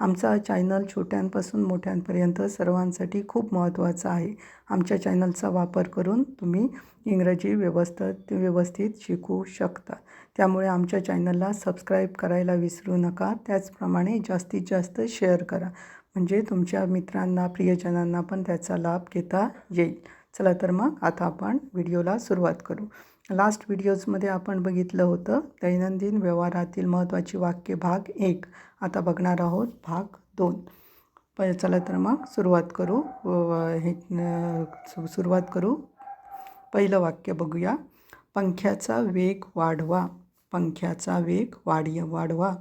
आमचा चॅनल छोट्यांपासून मोठ्यांपर्यंत सर्वांसाठी खूप महत्त्वाचा आहे. आमच्या चॅनलचा वापर करून तुम्ही इंग्रजी व्यवस्थित व्यवस्थित शिकू शकता. त्यामुळे आमच्या चॅनलला सबस्क्राईब करायला विसरू नका. त्याचप्रमाणे जास्तीत जास्त शेअर करा. म्हणजे तुमच्या मित्रांना प्रियजनांना पण त्याचा लाभ घेता येईल. चला तर मग आता आपण व्हिडिओला सुरुवात करू. लास्ट व्हिडिओजमध्ये आपण बघितलं होतं दैनंदिन व्यवहारातील महत्त्वाची वाक्य भाग एक. आता बघणार आहोत भाग दोन. प चला तर मग सुरुवात करू हे सु- सुरुवात करू. पहिलं वाक्य बघूया. पंख्याचा वेग वाढवा. पंख्याचा वेग वाढी वाढवा.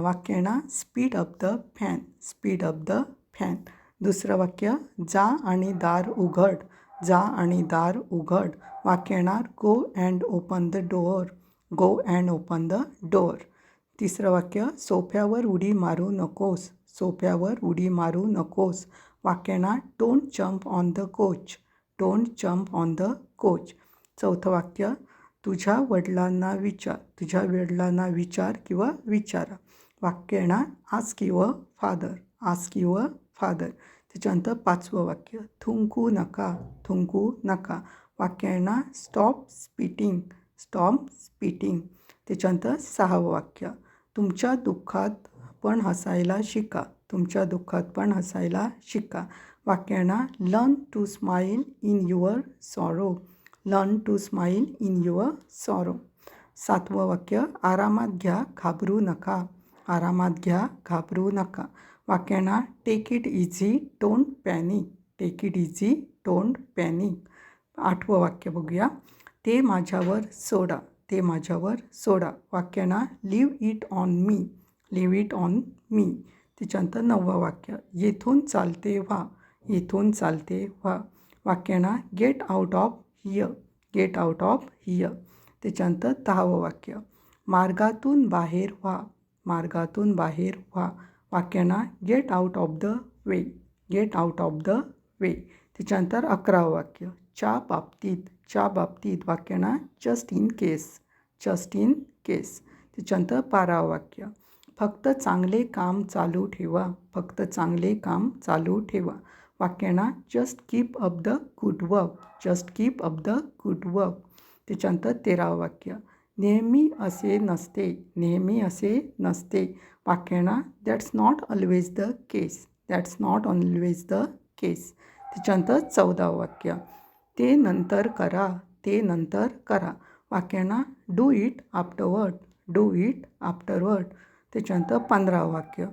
वाक्य ना? Speed up the fan speed up the fan दुसरं वाक्य जा आणि दार उघड. जा आणि दार उघड. वाक्य येणार go and open the door go and open the door तिसरं वाक्य सोफ्यावर उडी मारू नकोस. सोफ्यावर उडी मारू नकोस. वाक्य येणार don't jump on the coach don't jump on the coach चौथं वाक्य तुझ्या वडिलांना विचार. तुझ्या वडिलांना विचार किंवा विचारा. वाक्य येणार आज किंवा फादर आज किंवा फादर त्याच्यानंतर पाचवं वाक्य थुंकू नका. थुंकू नका. वाक्य स्टॉप स्पीटिंग स्टॉप स्पीटिंग त्याच्यानंतर सहावं वाक्य. तुमच्या दुःखात पण हसायला शिका. तुमच्या दुःखात पण हसायला शिका. वाक्यांना learn to smile in your sorrow learn to smile in your sorrow सातवं वाक्य आरामात घ्या घाबरू नका. आरामात घ्या घाबरू नका. वाक्यांना take it easy don't panic take it easy don't panic आठवं वाक्य बघूया. ते माझ्यावर सोडा ते माझ्यावर सोडा. वाक्यांना leave leave it on me leave it on me त्याच्यानंतर नववं वाक्य येथून चालते व्हा येथून चालते व्हा. वाक्यांना get out of here get out of here त्याच्यानंतर दहावं वाक्य मार्गातून बाहेर व्हा मार्गातून बाहेर व्हा. वाक्यांना get out of the way get out of the way त्याच्यानंतर अकरावं वाक्य च्या बाबतीत च्या बाबतीत वाक्य ना just in case just in case त्याच्यानंतर बारावं वाक्य. फक्त चांगले काम चालू ठेवा. फक्त चांगले काम चालू ठेवा. वाक्य ना just keep up the good work just keep up the good work त्याच्यानंतर तेरावं वाक्य. नेहमी असे नसते. नेहमी असे नसते. वाक्य that's not always the case that's not always the case त्याच्यानंतर चौदावं वाक्य. ते नंतर करा ते नंतर करा. वाक्यांना do it afterward do it afterward त्याच्यानंतर पंधरावं वाक्य.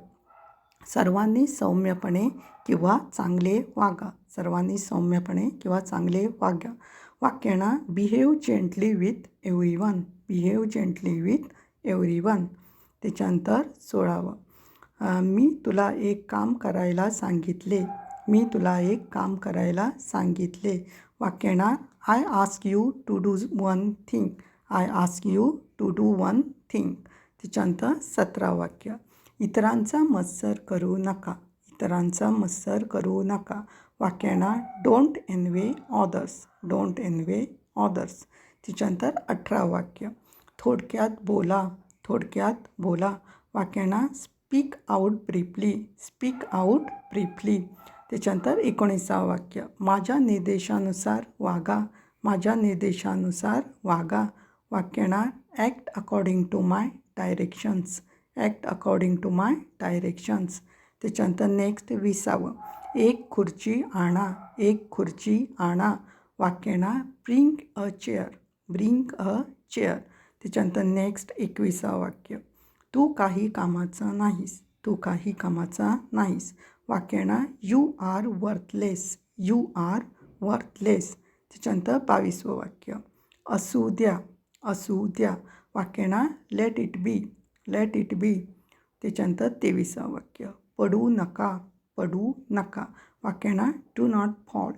सर्वांनी सौम्यपणे किंवा चांगले वागा. सर्वांनी सौम्यपणे किंवा चांगले वागा. वाक्यांना behave gently with everyone behave gently with everyone त्याच्यानंतर सोळावं. मी तुला एक काम करायला सांगितले मी तुला एक काम करायला सांगितले. वाक्य I ask you to do one thing I ask you to do one thing त्याच्यानंतर सतरा वाक्य. इतरांचा मत्सर करू नका. इतरांचा मत्सर करू नका. वाक्य don't envy others don't envy others त्याच्यानंतर अठरा वाक्य. थोडक्यात बोला. थोडक्यात बोला. वाक्यांना speak out briefly speak out briefly त्याच्यानंतर एकोणीसावं वाक्य माझ्या निर्देशानुसार वागा माझ्या निर्देशानुसार वागा वाक्यांना act according to my directions act according to my directions त्याच्यानंतर नेक्स्ट विसावं एक खुर्ची आणा एक खुर्ची आणा वाक्य येणार bring a chair bring a chair त्याच्यानंतर नेक्स्ट एकविसावं वाक्य तू काही कामाचा नाहीस तू काही कामाचा नाहीस वाक्याना you are worthless you are worthless त्याच्यानंतर बावीसवं वाक्य असू द्या असू द्या. वाक्याना let it be let it be त्याच्यानंतर तेविसावं वाक्य पडू नका पडू नका. वाक्यांना do not fall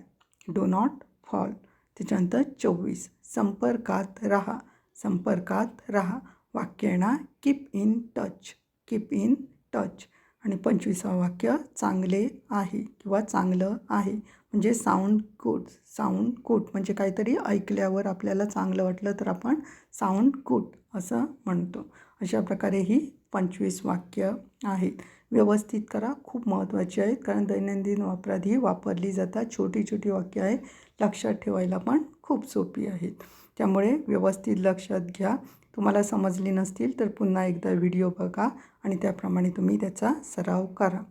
do not fall त्याच्यानंतर चोवीस संपर्कात राहा संपर्कात राहा. वाक्य येणार keep in touch keep in touch आणि पंचवीसावं वाक्य चांगले आहे किंवा चांगलं आहे. म्हणजे साऊंड गुड साऊंड गुड म्हणजे काहीतरी ऐकल्यावर आपल्याला चांगलं वाटलं तर आपण साऊंड गुड असं म्हणतो. अशा प्रकारे ही पंचवीस वाक्य आहेत. व्यवस्थित करा खूप महत्त्वाची आहेत. कारण दैनंदिन वापरात ही वापरली जातात छोटी छोटी वाक्य आहे. लक्षात ठेवायला पण खूप सोपी आहेत. त्यामुळे व्यवस्थित लक्षात घ्या. तुम्हाला समजली नसतील तर पुन्हा एकदा व्हिडिओ बघा आणि त्याप्रमाणे तुम्ही त्याचा सराव करा.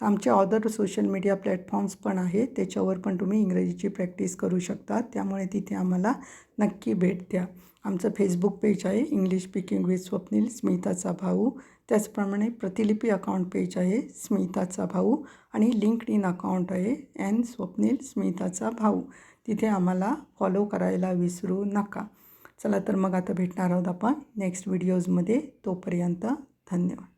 तर आमचे ऑदर सोशल मीडिया प्लॅटफॉर्म्स पण आहेत. त्याच्यावर पण तुम्ही इंग्रजीची प्रॅक्टिस करू शकता. त्यामुळे तिथे आम्हाला नक्की भेट द्या. आमचं फेसबुक पेज आहे इंग्लिश स्पीकिंग विथ स्वप्नील स्मिताचा भाऊ. त्याचप्रमाणे प्रतिलिपी अकाउंट पेज आहे स्मिताचा भाऊ. आणि लिंक्ड इन अकाउंट आहे एन स्वप्नील स्मिताचा भाऊ. तिथे आम्हाला फॉलो करायला विसरू नका. चला तर मग आता भेटणार आहोत आपण नेक्स्ट व्हिडिओजमध्ये तोपर्यंत धन्यवाद.